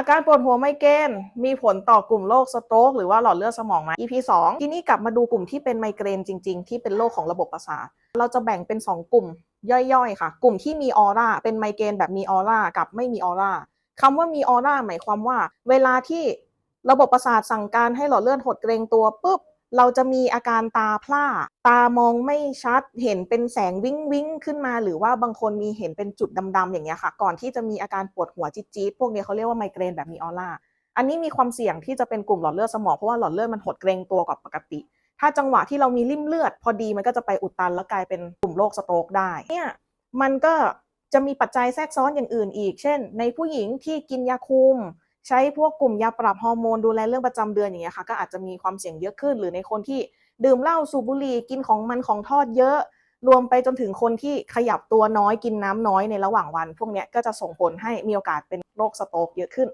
อาการปวดหัวไมเกรนมีผลต่อกลุ่มโรคสโตรกหรือว่าหลอดเลือดสมองไหม EP 2 ที่นี่กลับมาดูกลุ่มที่เป็นไมเกรนจริง ๆ ที่เป็นโรคของระบบประสาท เราจะแบ่งเป็น 2 กลุ่มย่อยๆ ค่ะ กลุ่มที่มีออร่า เป็นไมเกรนแบบมีออร่ากับไม่มีออร่าคำว่ามีออร่าหมายความว่า เวลาที่ระบบประสาทสั่งการให้หลอดเลือดหดเกรงตัวปุ๊บ เราจะมีอาการตาพร่า ตามองไม่ชัด เห็นเป็นแสงวิ้งวิ้งขึ้นมา หรือว่าบางคนมีเห็นเป็นจุดดำๆอย่างเงี้ยค่ะ ก่อนที่จะมีอาการปวดหัวจี๊ดๆพวกนี้เขาเรียกว่าไมเกรนแบบมีออร่า อันนี้มีความเสี่ยงที่จะเป็นกลุ่มหลอดเลือดสมองเพราะว่าหลอดเลือดมันหดเกรงตัวกว่าปกติ ถ้าจังหวะที่เรามีริ่มเลือด พอดีมันก็จะไปอุดตันแล้วกลายเป็นกลุ่มโรคสโตรกได้ เนี่ยมันก็จะมีปัจจัยแทรกซ้อนอย่างอื่นอีก เช่น ในผู้หญิงที่กินยาคุม ใช้พวกกลุ่มยาปรับฮอร์โมนดูแลเรื่องประจำเดือนอย่างเงี้ยค่ะก็อาจจะมีความเสี่ยงเยอะขึ้น หรือในคนที่ดื่มเหล้าสูบบุหรี่กินของมันของทอดเยอะ รวมไปจนถึงคนที่ขยับตัวน้อยกินน้ำน้อยในระหว่างวัน พวกเนี้ยก็จะส่งผลให้มีโอกาสเป็นโรคสโตรกเยอะขึ้น